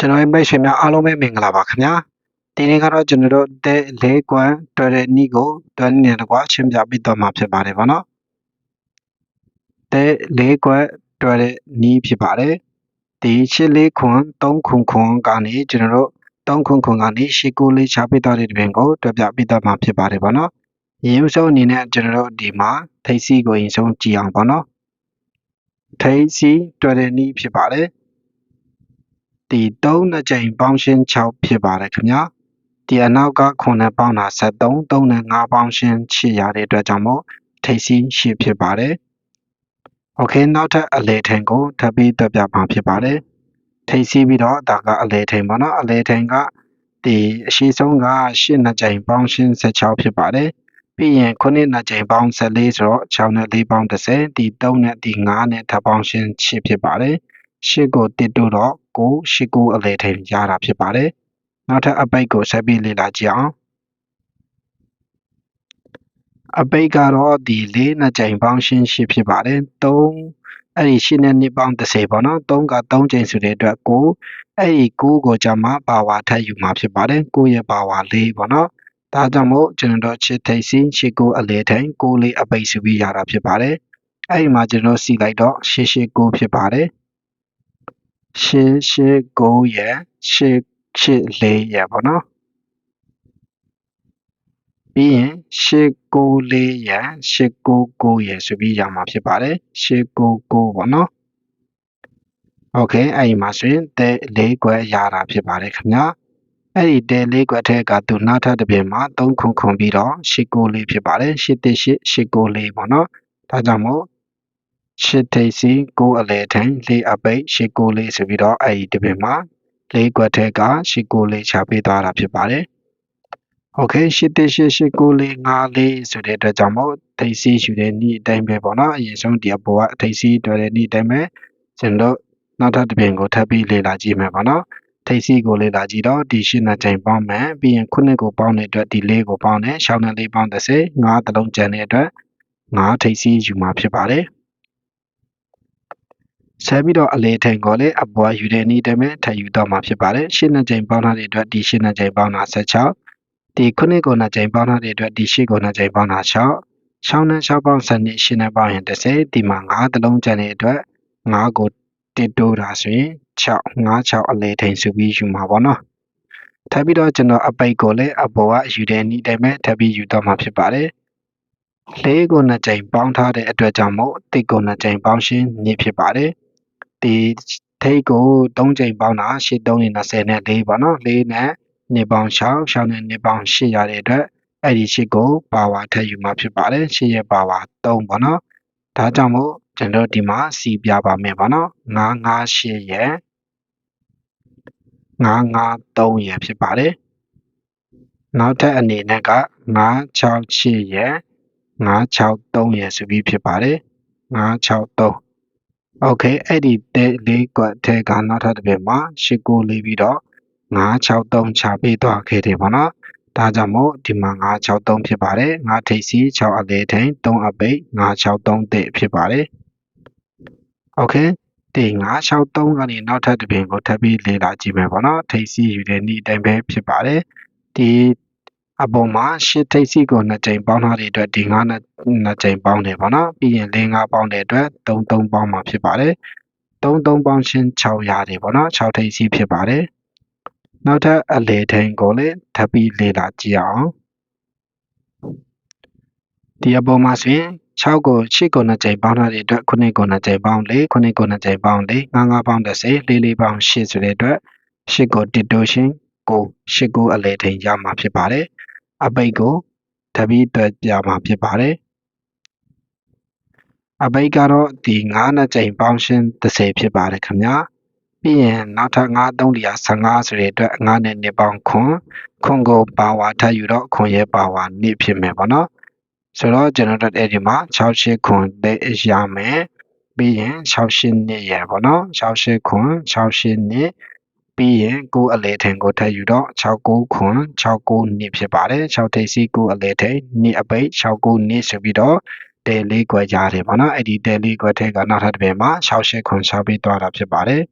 ကျွန်တော်ရဲ့မိတ်ဆွေများအားလုံးပဲမင်္ဂလာပါခင်ဗျာဒီနေ့ကတော့ကျွန်တော်တို့တဲ့လေးကွမ်တွေ့တဲ့နီးကိုတွန်းနေတကွာရှင်းပြပေးတော့မှာဖြစ်ပါတယ်ဗောနော်တဲ့လေးကွမ်တွေ့တဲ့နီးဖြစ်ပါတယ်ဒီရှစ်လေးခွန်3ခွန်ခွန်ကနေကျွန်တော်တို့3ခွန်ခွန်ကနေရှစ်ကိုလေးချပေးတော့တဲ့တွင်ကိုတွေ့ပြပေးတော့မှာဖြစ်ပါတယ်ဗောနော်ရင်းစုံအနေနဲ့ကျွန်တော်တို့ဒီမှာထိတ်စီကိုရင်ဆုံးကြည့်အောင်ဗောနော်ထိတ်စီတွေ့တဲ့နီးဖြစ်ပါတယ် ဒီ3နှစ်ကြိမ်ပေါင်းရှင်း6ဖြစ်ပါတယ်ခင်ဗျာဒီအနောက်က9နဲ့ပေါင်းတာ73 3နဲ့5ပေါင်းရှင်း8ရတဲ့အတွက်ကြောင့်မို့ထိပ်စီး8ဖြစ်ပါတယ်โอเคနောက်ထပ်အလဲထိန်ကိုထပ်ပြီးတက်ပြပါဖြစ်ပါတယ်ထိပ်စီးပြီးတော့ဒါကအလဲထိန်ပါနော်အလဲထိန်ကဒီအရှိဆုံးက8နှစ်ကြိမ်ပေါင်းရှင်း16ဖြစ်ပါတယ်ပြီးရင်9နှစ်ကြိမ်ပေါင်း14ဆိုတော့6နဲ့4ပေါင်း30ဒီ3နဲ့ဒီ5နဲ့ထပ်ပေါင်းရှင်း8ဖြစ်ပါတယ် 8ကိုတစ်တို့တော့ကိုရှစ်ကိုအလဲထိန်ရတာဖြစ်ပါတယ်နောက်ထပ်အပိတ်ကိုဆက်ပြီးလေ့လာကြည့်အောင်အပိတ်ကတော့ဒီလေးနှစ်ကြိမ်ပေါင်းရှင်းရှစ်ဖြစ်ပါတယ်3အဲ့ဒီရှင်းနဲ့နှစ်ပေါင်း30ပေါ့နော်3က3ကြိမ်ဆိုတဲ့အတွက်ကိုအဲ့ဒီ9ကိုကြမှာပါဝါထပ်ယူမှာဖြစ်ပါတယ်9ရဲ့ပါဝါ4ပေါ့နော်ဒါကြောင့်မို့ကျွန်တော်တို့ချစ်ထိတ်စီချစ်ကိုအလဲထိန်ကိုလေးအပိတ်ဆိုပြီးရတာဖြစ်ပါတယ်အဲ့ဒီမှာကျွန်တော်စီလိုက်တော့ရှစ်ရှစ်9ဖြစ်ပါတယ် ရှစ်ရှစ်9ရယ်ရှစ်ရှစ်4ရယ်ပေါ့နော်ပြီးရင်ရှစ်9 4ရယ်ရှစ်9 9ရယ်ဆိုပြီးရမှာဖြစ်ပါတယ်ရှစ်9 9ပေါ့နော်โอเคအဲ့ဒီမှာဆိုရင်တဲ၄ခွက်ရတာဖြစ်ပါတယ်ခင်ဗျာအဲ့ဒီတဲ၄ခွက်ထဲကသူနောက်ထပ်တစ်ပြင်မှာ3ခုခွန်ပြီးတော့ရှစ်9 4ဖြစ်ပါတယ်ရှစ်1 8ရှစ်9 4ပေါ့နော်ဒါကြောင့်မို့ ရှစ်ထိပ်စီကိုအလဲထိုင်လေးအပိတ်ရှစ်ကိုလေးဆိုပြီးတော့အဲ့ဒီတပင်မှာလေးကွက်ထဲကရှစ်ကိုလေးချပေးသွားတာဖြစ်ပါတယ်။ Okay ရှစ်တစ်ရှစ်ရှစ်ကိုလေးငါးလေးဆိုတဲ့အတွက်ကြောင့်မို့ထိပ်စီယူတဲ့နေ့အတိုင်းပဲပေါ့နော်အရင်ဆုံးဒီအပေါ်ကထိပ်စီတွေ့တဲ့နေ့အတိုင်းပဲကျွန်တော်နောက်ထပ်တပင်ကိုထပ်ပြီးလေ့လာကြည့်မယ်ပေါ့နော်။ထိပ်စီကိုလေ့လာကြည့်တော့ဒီရှင်းနှစ်ချိန်ပေါင်းမယ်ပြီးရင်ခုနှစ်ကိုပေါင်းတဲ့အတွက်ဒီလေးကိုပေါင်းတယ်ရှောင်းတဲ့လေးပေါင်း30ငါးတလုံးကျန်တဲ့အတွက်ငါးထိပ်စီယူမှာဖြစ်ပါတယ်။ ဆက်ပြီးတော့အလေထိန်ကိုလည်းအပေါ်ယူတဲ့နည်းတည်းပဲထပ်ယူတော့မှာဖြစ်ပါတယ်ရှင်းနှစ်ကြိမ်ပေါင်းထားတဲ့အတွက်ဒီရှင်းနှစ်ကြိမ်ပေါင်းတာ16ဒီခုနှစ်ကိုနှစ်ကြိမ်ပေါင်းထားတဲ့အတွက်ဒီရှင်းကိုနှစ်ကြိမ်ပေါင်းတာ6 6နဲ့6ပေါင်း7နဲ့ရှင်းနဲ့ပေါင်းရင်30ဒီမှာ9တလုံးကျန်တဲ့အတွက်9ကိုတစ်တိုးတာဆိုရင်6 9 6အလေထိန်စုပြီးယူမှာပေါ့နော်ထပ်ပြီးတော့ကျွန်တော်အပိတ်ကိုလည်းအပေါ်ကယူတဲ့နည်းတည်းပဲထပ်ပြီးယူတော့မှာဖြစ်ပါတယ်လေးကိုနှစ်ကြိမ်ပေါင်းထားတဲ့အတွက်ကြောင့်မို့တစ်ကိုနှစ်ကြိမ်ပေါင်းရှင်းနည်းဖြစ်ပါတယ် ဒီထိတ်ကို3ချိန်ပေါင်းတာ8 3နဲ့20နဲ့4ပေါ့နော်4နဲ့နှစ်ပေါင်း6 6နဲ့နှစ်ပေါင်း8ရတဲ့အတွက်အဲ့ဒီ8ကိုပါဝါထည့်ယူမှာဖြစ်ပါတယ်8ရဲ့ပါဝါ3ပေါ့နော်ဒါကြောင့်မို့ကျွန်တော်ဒီမှာစီပြပါမယ်ပေါ့နော်9 9 8ရဲ့9 9 3ရဖြစ်ပါတယ်နောက်ထပ်အနေနဲ့က9 6 8ရဲ့9 6 3ရဆိုပြီးဖြစ်ပါတယ်9 Okay အဲ့ဒီတဲလေးကွက်ထဲကနောက်ထပ်တစ်ပြည့်မှာရှစ်ကိုလေးပြီးတော့963ချပေးသွားခဲ့တယ်ပေါ့နော်ဒါကြောင့်မို့ဒီမှာ963ဖြစ်ပါတယ်9ထိပ်စီ6အလဲထိန်3အပိတ်963တဲ့ဖြစ်ပါတယ် Okay ဒီ963ကနေနောက်ထပ်တစ်ပြင်ကိုထပ်ပြီးလေ့လာကြည့်မယ်ပေါ့နော်ထိပ်စီယူတဲ့နေ့အတိုင်းပဲဖြစ်ပါတယ်ဒီ အပေါ်မှာရှစ်ထိပ်စီကိုနှစ်ကြိမ်ပေါင်းထားတဲ့အတွက်ဒီ9နဲ့နှစ်ကြိမ်ပေါင်းတယ်ပေါ့နော်ပြီးရင်၄၅ပေါင်းတဲ့အတွက်3 3ပေါင်းမှာဖြစ်ပါတယ်3 3ပေါင်းရှင်း6ရတယ်ပေါ့နော်6ထိပ်စီဖြစ်ပါတယ်နောက်ထပ်အလေထိန်ကိုလည်းထပ်ပြီးလေ့လာကြည့်အောင်ဒီအပေါ်မှာဆိုရင်6ကို8ကိုနှစ်ကြိမ်ပေါင်းထားတဲ့အတွက်9ကိုနှစ်ကြိမ်ပေါင်း4 9ကိုနှစ်ကြိမ်ပေါင်း4 5 5ပေါင်း30 4 4ပေါင်း8ဆိုတဲ့အတွက်8ကိုတစ်တိုးရှင်း ကို8ကိုအလေထိန်ရမှာဖြစ်ပါတယ်အပိတ်ကိုတပီးတွက်ပြမှာဖြစ်ပါတယ်အပိတ်ကတော့ဒီ9နှစ်ကြိမ်ပေါင်းရှင်း30ဖြစ်ပါတယ်ခင်ဗျာပြီးရင်နောက်ထပ်9 3လျာ15ဆိုတဲ့အတွက်9နဲ့နှစ်ပေါင်းခွန်ခွန်ကိုပါဝါထပ်ယူတော့ခွန်ရဲ့ပါဝါနှစ်ဖြစ်မယ်ပေါ့နော်ဆိုတော့ကျွန်တော်တို့အဲ့ဒီမှာ68ခွန်တဲ့ရမယ်ပြီးရင်68နှစ်ရပေါ့နော်68ခွန်68နှစ် ပြီးရင်ကိုအလဲထင်ကိုထပ်ယူတော့69ခွန်69နှစ်ဖြစ်ပါတယ်6ထိပ်စီကိုအလဲထင်နှစ်အပိတ်69နှစ်ဆိုပြီးတော့တဲလေးကွက်ကြားတယ်ပေါ့နော်အဲ့ဒီတဲလေးကွက်ထဲကနောက်ထပ်တစ်ပင်မှာ68ခွန်6ပြီးသွားတာဖြစ်ပါတယ်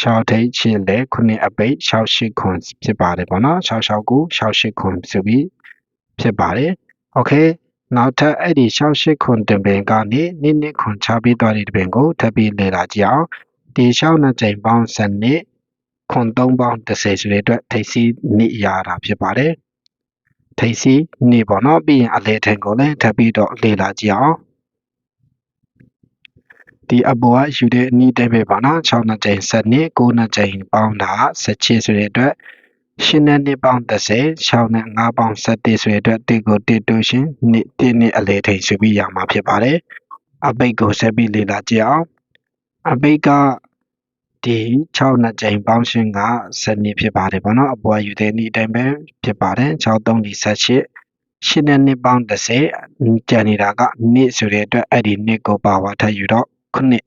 ရှောက်ထိတ်ချစ်လေခုနှစ်အပိတ်ရှောက်ရှိခွန်ဖြစ်ပါတယ်ပေါ့နော်ရှောက်ရှောက်ကူရှောက်ရှိခွန်ဆိုပြီးဖြစ်ပါတယ်โอเคနောက်ထပ်အဲ့ဒီရှောက်ရှိခွန်တင်ပင်ကနေနိနစ်ခွန်ချပြီးသွားတဲ့တင်ပင်ကိုထပ်ပြီးလေ့လာကြည့်အောင်ဒီရှောက်နှစ်ကြိမ်ပေါင်းစနစ် ခွန်3ပေါင်း30ဆိုတဲ့အတွက်ထိပ်စီးနိရတာဖြစ်ပါတယ်ထိပ်စီးနိပေါ့နော်ပြီးရင်အလေထင်ကိုလည်းထပ်ပြီးတော့လေ့လာကြည့်အောင်ဒီအပေါ်ကယူတဲ့အနည်းတဲ့ပဲပေါ့နော်6နှစ်ကြိမ်7နှစ်9နှစ်ကြိမ်ပေါင်းတာ17ဆိုတဲ့အတွက်ရှင်းတဲ့နှစ်ပေါင်း30 6နဲ့5ပေါင်း7ဆိုတဲ့အတွက်တစ်ကိုတစ်တူရှင်နှစ်တစ်နှစ်အလေထိန်ဆိုပြီးရမှာဖြစ်ပါတယ်အပိတ်ကိုဆက်ပြီးလေ့လာကြည့်အောင်အပိတ်က ဒီ6နှစ်ကြိမ်ပေါင်းရှင်က7နှစ်ဖြစ်ပါတယ်ပေါ့နော်အပေါ်ယူတဲ့နေ့အတိုင်းပဲဖြစ်ပါတယ်6 3 18ရှင်းတဲ့နှစ်ပေါင်း30ကျန်နေတာကနှစ်ဆိုတဲ့အတွက်အဲ့ဒီနှစ်ကိုပါဝါထပ်ယူတော့ခုနှစ်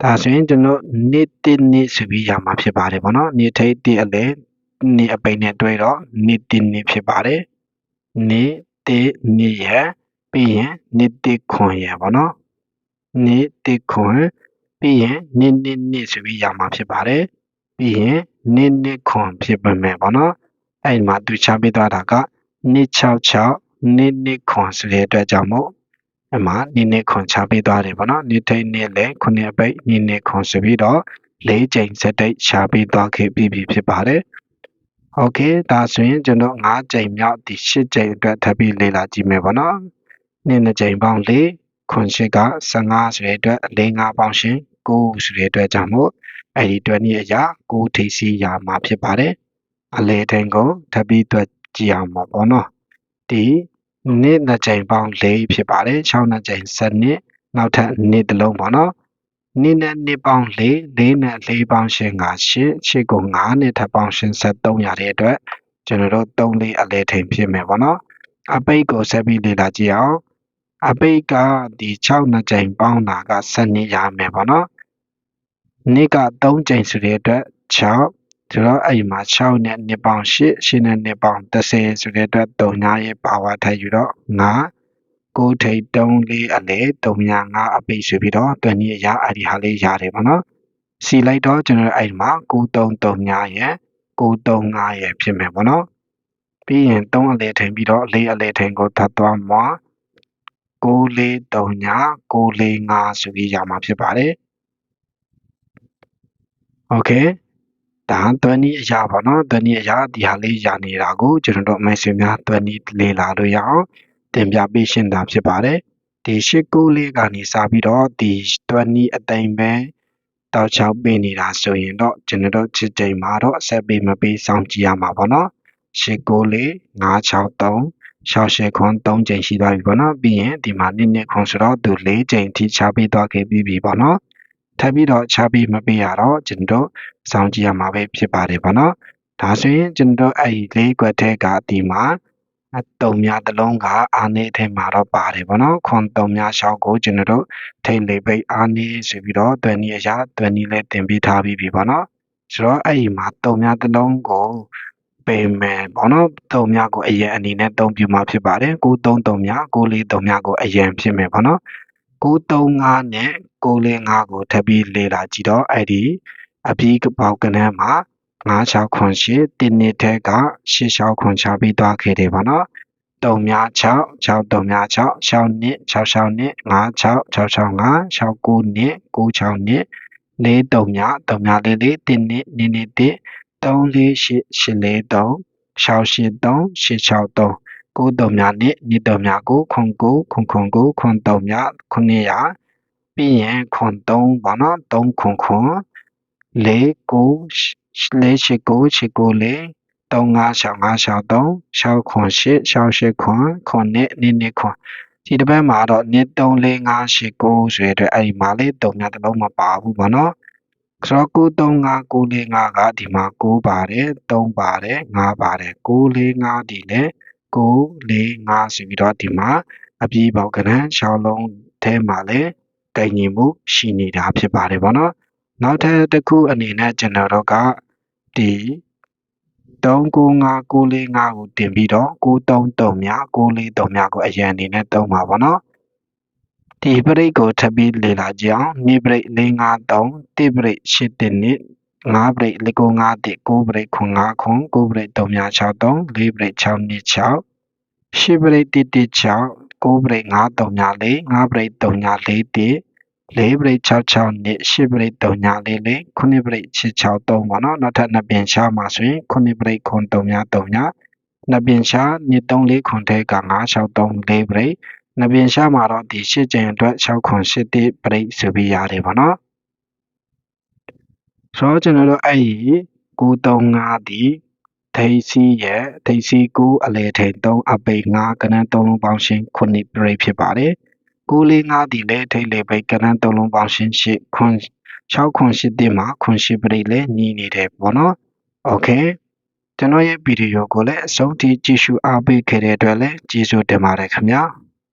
ဒါဆိုရင်ကျွန်တော်နေ့တစ်နေ့ဆိုပြီးရမှာဖြစ်ပါတယ်ပေါ့နော်နေ့ထိတ်တစ်အလဲနေ့အပိန်နဲ့တွဲတော့နေ့တစ်နေ့ဖြစ်ပါတယ်နေ့တစ်နေ့ရပြီးရင်နေ့တစ်ခွန်ရပေါ့နော်နေ့တစ်ခွန် ပြီးရင်နေ့နေ့နေ့ဆိုပြီးရမှာဖြစ်ပါတယ်ပြီးရင်နေ့နေ့ခွန်ဖြစ်ပါမယ်ပေါ့နော်အဲ့မှာသူချပေးသွားတာကနေ့66နေ့နေ့ခွန်ဆိုတဲ့အတွက်ကြောင့်မို့အမှနိနေခွန်ချပေးသွားတယ်ပေါ့နော်နိထိတ်နိလေခုနှစ်အပိတ်နိနေခွန်ဆိုပြီးတော့၄ချိန်စက်တိတ်ချပေးသွားခဲ့ပြီးပြီဖြစ်ပါတယ်โอเคဒါဆိုရင်ကျွန်တော်၅ချိန်မြောက်ဒီ၈ချိန်အတွက်ထပ်ပြီးလေ့လာကြည့်မယ်ပေါ့နော်နေ့နှစ်ချိန်ပေါင်း၄ခွန်ရှိက15ဆိုတဲ့အတွက်၄၅ပေါင်းရှင် 9ဆိုတဲ့အတွက်ကြောင့်မို့အဲ့ဒီတွဲနည်းအရာ9ထိစီရမှာဖြစ်ပါတယ်အလေထိန်ကိုထပ်ပြီးတွက်ကြည့်အောင်ပါပေါ့နော်ဒီနှစ်နှစ်ကြိမ်ပေါင်း၄ဖြစ်ပါတယ်6နှစ်ကြိမ်7နှစ်နောက်ထပ်နှစ်တစ်လုံးပေါ့နော်နှစ်နဲ့နှစ်ပေါင်း၄၄နဲ့၄ပေါင်းရှင်က8 8ကို9နဲ့ထပ်ပေါင်းရှင်73ရတဲ့အတွက်ကျွန်တော်တို့3လေးအလဲထိန်ဖြစ်မယ်ပေါ့နော်အပိတ်ကိုဆက်ပြီးလေ့လာကြည့်အောင် အပိတ်ကဒီ6နှစ်ကြိမ်ပေါင်းတာက7နှစ်ရမယ်ပေါ့နော်နှစ်က3ကြိမ်ဆိုတဲ့အတွက်6ဆိုတော့အဲ့မှာ6နဲ့2ပေါင်း8 8နဲ့2ပေါင်း30ဆိုတဲ့အတွက်3ညာရဲ့ပါဝါထပ်ယူတော့9 9ထိပ်3လေးအလေ3ညာ9အပိတ်ဆိုပြီးတော့တွန်ကြီးအရာအဲ့ဒီဟာလေးရတယ်ပေါ့နော်စီလိုက်တော့ကျွန်တော်အဲ့မှာ933ညာရဲ့935ရဲ့ဖြစ်မယ်ပေါ့နော်ပြီးရင်3အလေထိန်ပြီးတော့4အလေထိန်ကိုထပ်သွားမှာ 9439 945ဆိုပြီးရမှာဖြစ်ပါတယ်။ Okay ဒါသွန်းနည်းအရာပေါ့နော်သွန်းနည်းအရာဒီဟာလေးရနေတာကိုကျွန်တော်တို့မိတ်ဆွေများသွန်းနည်းလေ့လာလို့ရအောင်တင်ပြပေးရှင်းတာဖြစ်ပါတယ်။ဒီ894ကနေစပြီးတော့ဒီသွန်းနည်းအတိုင်းပဲတောက်ချောက်ပေးနေတာဆိုရင်တော့ကျွန်တော်တို့ချစ်ချိန်မှာတော့ဆက်ပေးမပေးစောင့်ကြည့်ရမှာပေါ့နော်။894 963 ရှောက်ရှယ်ခွန်3ချိန်ရှိသွားပြီပေါ့နော်ပြီးရင်ဒီမှာနစ်နစ်ခွန်ဆိုတော့သူ4ချိန်ထိချပေးသွားခဲ့ပြီးပြီပေါ့နော်ထပ်ပြီးတော့ချပေးမပေးရတော့ကျွန်တော်စောင့်ကြည့်ရမှာပဲဖြစ်ပါတယ်ပေါ့နော်ဒါဆိုရင်ကျွန်တော်အဲ့ဒီလေးကွက်ထဲကဒီမှာအတုံများတစ်လုံးကအာနေထဲမှာတော့ပါတယ်ပေါ့နော်ခွန်တုံများရှောက်ကိုကျွန်တော်တို့ထိတ်လေးပိတ်အာနေဆိုပြီးတော့တွယ်နီအရာတွယ်နီလေးတင်ပေးထားပြီးပြီပေါ့နော်ဆိုတော့အဲ့ဒီမှာတုံများတစ်လုံးကို ပေမယ်ပေါ့နော်တုံများကိုအရင်အနေနဲ့တုံပြမှာဖြစ်ပါတယ်933များ943များကိုအရင်ဖြစ်မယ်ပေါ့နော်935နဲ့945ကိုထပ်ပြီးလေ့လာကြည့်တော့အဲ့ဒီအပြီးပေါက်ကနန်းမှာ96ခွန်8တင်းနှစ်ထဲက86ခွန်ချပြီးသွားခဲ့တယ်ပေါ့နော်3မြ6 6 3မြ6 6နှစ်66နှစ်56 665 69နှစ်96နှစ်4 3မြ3မြလေးလေးတင်းနှစ်နှစ်နှစ်တ စ်3 4 8 8 4 3 683 863ကိုးတုံများနဲ့နိတုံများကိုခွန်ကိုခွန်ခွန်ကိုခွန်တုံများ900ပြီးရင်ခွန်3ပေါ့နော်3ခွန်ခွန်4 9 4 8 9 8 9 4 3 5 6 5 6 3 6ခွန်8 6 8ခွန်ခွန်နဲ့နိနိခွန်ဒီတစ်ပတ်မှာတော့နှစ်3 4 5 8 9ဆိုရတဲ့အဲ့ဒီမှာလေးတုံများတစ်လုံးမပါဘူးပေါ့နော် ဆိုတော့935 945က ဒီမှာ9ပါတယ်3ပါတယ်5ပါတယ်945ဒီလည်း9 4 5ဆိုပြီးတော့ဒီမှာအပြေးပေါက်ကနန်း6လုံးထဲမှာလည်းကင်ညီမှုရှိနေတာဖြစ်ပါတယ်ဗောနော်နောက်ထပ်တစ်ခုအနေနဲ့ကျွန်တော်တို့ကဒီ395 945ကိုတင်ပြီးတော့933မြ943မြကိုအရင်အနေနဲ့သုံးပါဗောနော် ဒီပရိတ်ကိုထပ်ပြီးလေ့လာကြည့်အောင်နိပရိတ်453တိပရိတ်8နှစ်5ပရိတ်495တိ9ပရိတ်9ခွန်9ပရိတ်363 4ပရိတ်6နှစ်6 10ပရိတ်116 9ပရိတ်5334 5ပရိတ်334တိ4ပရိတ်66နှစ်10ပရိတ်344 9ပရိတ်663ပေါ့နော်နောက်ထပ်နှစ်ပြင်ရှားမှာဆိုရင်9ပရိတ်ခွန်333နှစ်ပြင်ရှားနှစ်34ခွန်ထဲက963 4ပရိတ် နှစ်ပြင်ရှားမှာတော့ဒီ8ကျင်အတွက်6ခွန်8တိပရိတ်ဆိုပြီးရတယ်ပေါ့နော်ဆိုတော့ကျွန်တော်တို့အဲ့ဒီ935ဒီဒိစီရဲ့ဒိစီ9အလေထိန်3အပိတ်5ကနန်း3လုံးပေါင်းရှင်း9ပရိတ်ဖြစ်ပါတယ်945ဒီလေထိန်လေပိတ်ကနန်း3လုံးပေါင်းရှင်း8ခွန်6ခွန်8တိမှာခွန်8ပရိတ်လည်းညီနေတယ်ပေါ့နော်โอเคကျွန်တော်ရဲ့ဗီဒီယိုကိုလည်းအဆုံးထိကြည့်ရှုအားပေးခဲ့တဲ့အတွက်လည်းကျေးဇူးတင်ပါတယ်ခင်ဗျာ